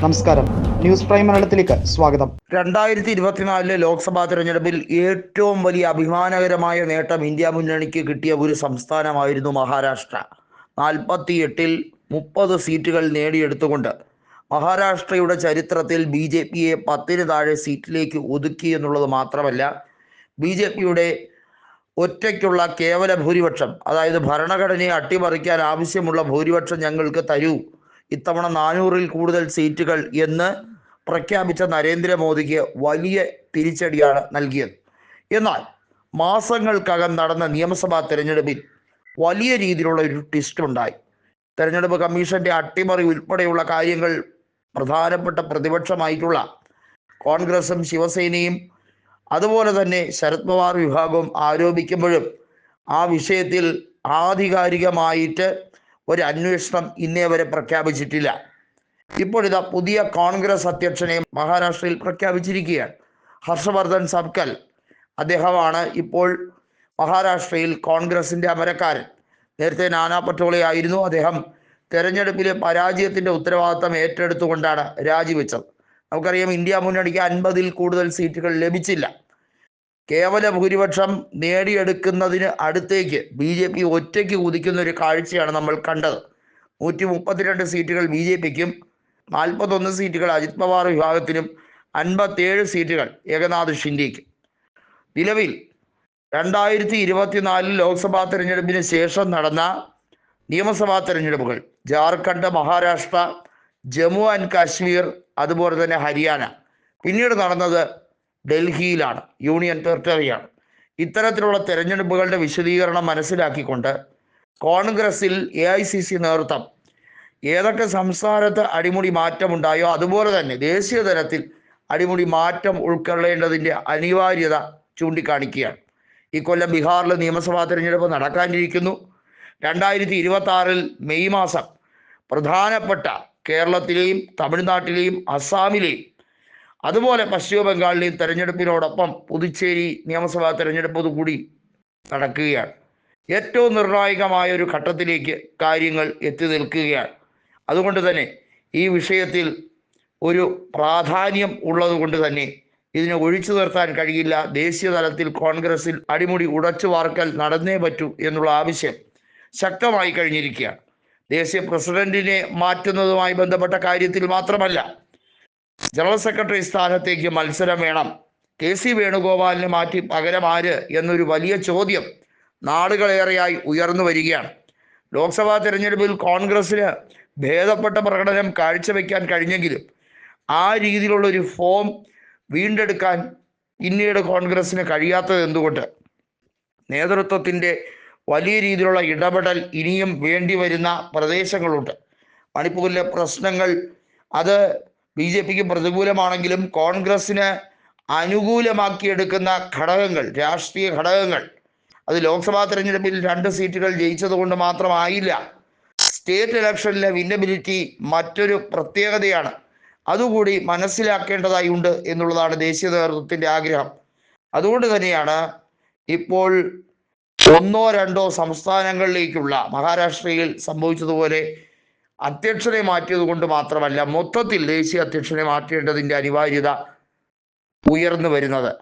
നമസ്കാരം. News prime മലയാളത്തിലേക്ക് സ്വാഗതം. രണ്ടായിരത്തി ഇരുപത്തിനാലിലെ ലോക്സഭാ തെരഞ്ഞെടുപ്പിൽ ഏറ്റവും വലിയ അഭിമാനകരമായ നേട്ടം ഇന്ത്യ മുന്നണിക്ക് കിട്ടിയ ഒരു സംസ്ഥാനമായിരുന്നു മഹാരാഷ്ട്ര. നാൽപ്പത്തി എട്ടിൽ മുപ്പത് സീറ്റുകൾ നേടിയെടുത്തുകൊണ്ട് മഹാരാഷ്ട്രയുടെ ചരിത്രത്തിൽ ബി ജെ പിയെ പത്തിന് താഴെ സീറ്റിലേക്ക് ഒതുക്കി എന്നുള്ളത് മാത്രമല്ല ബി ജെ പിയുടെ ഒറ്റയ്ക്കുള്ള കേവല ഭൂരിപക്ഷം അതായത് ഭരണഘടനയെ അട്ടിമറിക്കാൻ ആവശ്യമുള്ള ഭൂരിപക്ഷം ഞങ്ങൾക്ക് തരൂ ഇത്തവണ നാനൂറിൽ കൂടുതൽ സീറ്റുകൾ എന്ന് പ്രഖ്യാപിച്ച നരേന്ദ്രമോദിക്ക് വലിയ തിരിച്ചടിയാണ് നൽകിയത്. എന്നാൽ മാസങ്ങൾക്കകം നടന്ന നിയമസഭാ തെരഞ്ഞെടുപ്പിൽ വലിയ രീതിയിലുള്ള ഒരു ട്വിസ്റ്റ് ഉണ്ടായി. തെരഞ്ഞെടുപ്പ് കമ്മീഷന്റെ അട്ടിമറി ഉൾപ്പെടെയുള്ള കാര്യങ്ങൾ പ്രധാനപ്പെട്ട പ്രതിപക്ഷമായിട്ടുള്ള കോൺഗ്രസും ശിവസേനയും അതുപോലെ തന്നെ ശരത് പവാർ വിഭാഗവും ആരോപിക്കുമ്പോഴും ആ വിഷയത്തിൽ ആധികാരികമായിട്ട് ഒരു അന്വേഷണം ഇന്നേ വരെ പ്രഖ്യാപിച്ചിട്ടില്ല. ഇപ്പോഴിതാ പുതിയ കോൺഗ്രസ് അധ്യക്ഷനെ മഹാരാഷ്ട്രയിൽ പ്രഖ്യാപിച്ചിരിക്കുകയാണ്. ഹർഷവർദ്ധൻ സബ്കൽ അദ്ദേഹമാണ് ഇപ്പോൾ മഹാരാഷ്ട്രയിൽ കോൺഗ്രസിന്റെ അമരക്കാരൻ. നേരത്തെ നാനാ പട്ടോളെ ആയിരുന്നു അദ്ദേഹം. തെരഞ്ഞെടുപ്പിലെ പരാജയത്തിന്റെ ഉത്തരവാദിത്തം ഏറ്റെടുത്തുകൊണ്ടാണ് രാജിവെച്ചത്. നമുക്കറിയാം ഇന്ത്യ മുന്നണിക്ക് അൻപതിൽ കൂടുതൽ സീറ്റുകൾ ലഭിച്ചില്ല. കേവല ഭൂരിപക്ഷം നേടിയെടുക്കുന്നതിന് അടുത്തേക്ക് ബി ജെ പി ഒറ്റയ്ക്ക് കുതിക്കുന്ന ഒരു കാഴ്ചയാണ് നമ്മൾ കണ്ടത്. നൂറ്റി മുപ്പത്തിരണ്ട് സീറ്റുകൾ ബി ജെ പിക്കും നാൽപ്പത്തൊന്ന് സീറ്റുകൾ അജിത് പവാർ വിഭാഗത്തിനും അൻപത്തേഴ് സീറ്റുകൾ ഏകനാഥ് ഷിൻഡിക്കും നിലവിൽ രണ്ടായിരത്തി ഇരുപത്തിനാലിൽ ലോക്സഭാ തെരഞ്ഞെടുപ്പിന് ശേഷം നടന്ന നിയമസഭാ തെരഞ്ഞെടുപ്പുകൾ ജാർഖണ്ഡ് മഹാരാഷ്ട്ര ജമ്മു ആൻഡ് കാശ്മീർ അതുപോലെ തന്നെ ഹരിയാന. പിന്നീട് നടന്നത് ഡൽഹിയിലാണ് യൂണിയൻ ടെറിട്ടറിയാണ്. ഇത്തരത്തിലുള്ള തെരഞ്ഞെടുപ്പുകളുടെ വിശദീകരണം മനസ്സിലാക്കിക്കൊണ്ട് കോൺഗ്രസിൽ എ ഐ സി സി നേതൃത്വം ഏതൊക്കെ സംസ്ഥാനത്ത് അടിമുടി മാറ്റമുണ്ടായോ അതുപോലെ തന്നെ ദേശീയ തലത്തിൽ അടിമുടി മാറ്റം ഉൾക്കൊള്ളേണ്ടതിന്റെ അനിവാര്യത ചൂണ്ടിക്കാണിക്കുകയാണ്. ഇക്കൊല്ലം ബീഹാറിൽ നിയമസഭാ തെരഞ്ഞെടുപ്പ് നടക്കാനിരിക്കുന്നു. രണ്ടായിരത്തി ഇരുപത്തി ആറിൽ മെയ് മാസം പ്രധാനപ്പെട്ട കേരളത്തിലെയും തമിഴ്നാട്ടിലെയും അസ്സാമിലെയും അതുപോലെ പശ്ചിമ ബംഗാളിലെയും തെരഞ്ഞെടുപ്പിനോടൊപ്പം പുതുച്ചേരി നിയമസഭാ തെരഞ്ഞെടുപ്പ് കൂടി നടക്കുകയാണ്. ഏറ്റവും നിർണായകമായ ഒരു ഘട്ടത്തിലേക്ക് കാര്യങ്ങൾ എത്തി നിൽക്കുകയാണ്. അതുകൊണ്ട് തന്നെ ഈ വിഷയത്തിൽ ഒരു പ്രാധാന്യം ഉള്ളതുകൊണ്ട് തന്നെ ഇതിനെ ഒഴിച്ചു നിർത്താൻ കഴിയില്ല. ദേശീയ തലത്തിൽ കോൺഗ്രസിൽ അടിമുടി ഉടച്ചു വാർക്കൽ നടന്നേ പറ്റൂ എന്നുള്ള ആവശ്യം ശക്തമായി കഴിഞ്ഞിരിക്കുകയാണ്. ദേശീയ പ്രസിഡന്റിനെ മാറ്റുന്നതുമായി ബന്ധപ്പെട്ട കാര്യത്തിൽ മാത്രമല്ല ജനറൽ സെക്രട്ടറി സ്ഥാനത്തേക്ക് മത്സരം വേണം. കെ സി വേണുഗോപാലിനെ മാറ്റി പകരം ആര് എന്നൊരു വലിയ ചോദ്യം നാളുകളേറെയായി ഉയർന്നു വരികയാണ്. ലോക്സഭാ തെരഞ്ഞെടുപ്പിൽ കോൺഗ്രസിന് ഭേദപ്പെട്ട പ്രകടനം കാഴ്ചവെക്കാൻ കഴിഞ്ഞെങ്കിലും ആ രീതിയിലുള്ള ഒരു ഫോം വീണ്ടെടുക്കാൻ പിന്നീട് കോൺഗ്രസ്സിന് കഴിയാത്തത് എന്തുകൊണ്ട്? നേതൃത്വത്തിന്റെ വലിയ രീതിയിലുള്ള ഇടപെടൽ ഇനിയും വേണ്ടി വരുന്ന പ്രദേശങ്ങളുണ്ട്. മണിപ്പൂരിലെ പ്രശ്നങ്ങൾ അത് ബി ജെ പിക്ക് പ്രതികൂലമാണെങ്കിലും കോൺഗ്രസ്സിന് അനുകൂലമാക്കിയെടുക്കുന്ന ഘടകങ്ങൾ രാഷ്ട്രീയ ഘടകങ്ങൾ. അത് ലോക്സഭാ തെരഞ്ഞെടുപ്പിൽ രണ്ട് സീറ്റുകൾ ജയിച്ചതുകൊണ്ട് മാത്രമായില്ല. സ്റ്റേറ്റ് ഇലക്ഷനിലെ വിന്നബിലിറ്റി മറ്റൊരു പ്രത്യേകതയാണ്. അതുകൂടി മനസ്സിലാക്കേണ്ടതായി ഉണ്ട് എന്നുള്ളതാണ് ദേശീയ നേതൃത്വത്തിന്റെ ആഗ്രഹം. അതുകൊണ്ട് തന്നെയാണ് ഇപ്പോൾ ഒന്നോ രണ്ടോ സംസ്ഥാനങ്ങളിലേക്കുള്ള മഹാരാഷ്ട്രയിൽ സംഭവിച്ചതുപോലെ അധ്യക്ഷനെ മാറ്റിയത് കൊണ്ട് മാത്രമല്ല മൊത്തത്തിൽ ദേശീയ അധ്യക്ഷനെ മാറ്റേണ്ടതിന്റെ അനിവാര്യത ഉയർന്നു വരുന്നത്.